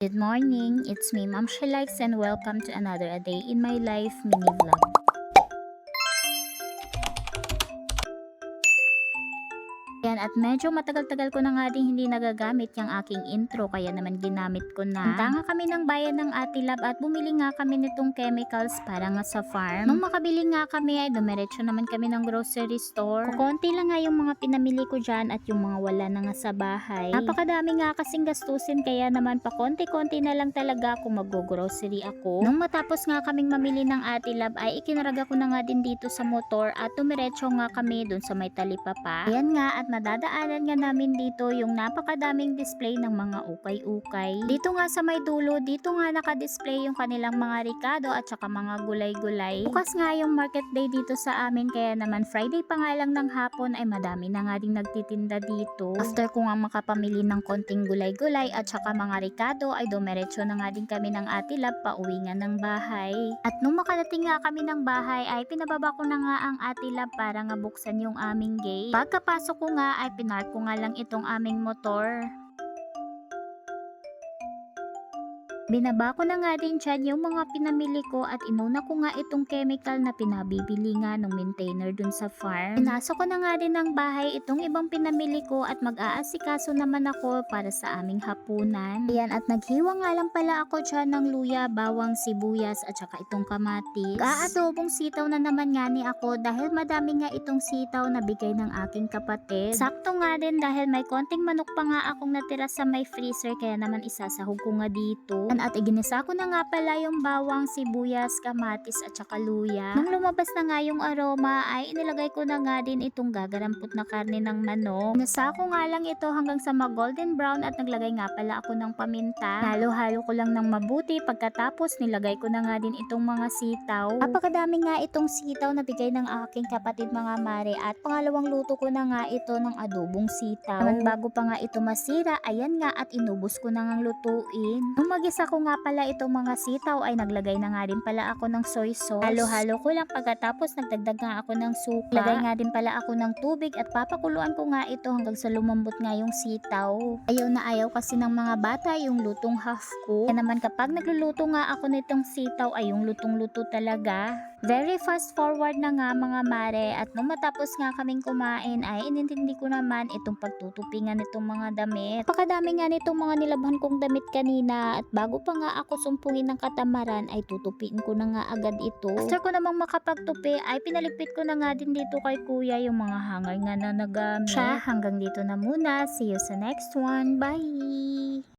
Good morning, it's me Ma'am Likes and welcome to another A Day in My Life mini vlog. Yan, at medyo matagal-tagal ko na nga din hindi nagagamit yung aking intro kaya naman ginamit ko na. Punta nga kami ng bayan ng Ate Lab at bumili nga kami nitong chemicals para nga sa farm. Nung makabili nga kami ay dumiretso naman kami ng grocery store. Kukunti lang nga yung mga pinamili ko dyan at yung mga wala na nga sa bahay. Napakadami nga kasing gastusin kaya naman pa konti-konti na lang talaga kung mag-grocery ako. Nung matapos nga kaming mamili ng Ate Lab ay ikinaraga ko na nga din dito sa motor at dumiretso nga kami dun sa may talipapa. Ayan nga at madadaanan nga namin dito yung napakadaming display ng mga ukay-ukay. Dito nga sa may dulo, dito nga naka-display yung kanilang mga ricado at saka mga gulay-gulay. Bukas nga yung market day dito sa amin kaya naman Friday pa nga lang ng hapon ay madami na nga ding nagtitinda dito. After ko nga makapamili ng konting gulay-gulay at saka mga ricado ay dumiretso na nga din kami ng atilab pa uwi nga ng bahay. At nung makarating nga kami ng bahay ay pinababa ko na nga ang atilab para nga buksan yung aming gate. Pagkapasok ko nga ay pinark ko nga lang itong aming motor. Binaba ko na nga din dyan yung mga pinamili ko at inuna ko nga itong chemical na pinabibili nga ng maintainer dun sa farm. Pinasok ko na nga din ng bahay itong ibang pinamili ko at mag-aasikaso naman ako para sa aming hapunan. Ayan at naghiwa nga lang pala ako dyan ng luya, bawang, sibuyas at saka itong kamatis. Kaadobong sitaw na naman nga ni ako dahil madami nga itong sitaw na bigay ng aking kapatid. Sakto nga din dahil may konting manok pa nga akong natira sa may freezer kaya naman isasahog ko nga dito. At iginisa ko na nga pala yung bawang, sibuyas, kamatis at saka luya. Nung lumabas na nga yung aroma ay inilagay ko na nga din itong gagarampot na karne ng manok. Nasa ko nga lang ito hanggang sa mag golden brown at naglagay nga pala ako ng paminta. Halo-halo ko lang ng mabuti pagkatapos nilagay ko na nga din itong mga sitaw. Napakadami nga itong sitaw na bigay ng aking kapatid mga mare at pangalawang luto ko na nga ito ng adobong sitaw. Naman bago pa nga ito masira, ayan nga at inubos ko na ngang lutuin. Nung magisa ko nga pala itong mga sitaw ay naglagay na nga din pala ako ng soy sauce. Halo-halo ko lang pagkatapos nagdagdag nga ako ng suka. Lagay nga din pala ako ng tubig at papakuluan ko nga ito hanggang sa lumambot nga yung sitaw. Ayaw na ayaw kasi ng mga bata yung lutong half ko. Kaya naman kapag nagluluto nga ako nitong sitaw ay yung lutong-luto talaga. Very fast forward na nga mga mare at nung matapos nga kaming kumain ay inintindi ko naman itong pagtutupingan nitong mga damit. Pakadami nga nitong mga nilabhan kong damit kanina at bago pa nga ako sumpungin ng katamaran ay tutupiin ko na nga agad ito. After ko namang makapagtupi ay pinalipit ko na nga din dito kay kuya yung mga hangar nga na nagamit. Siya hanggang dito na muna. See you sa next one. Bye!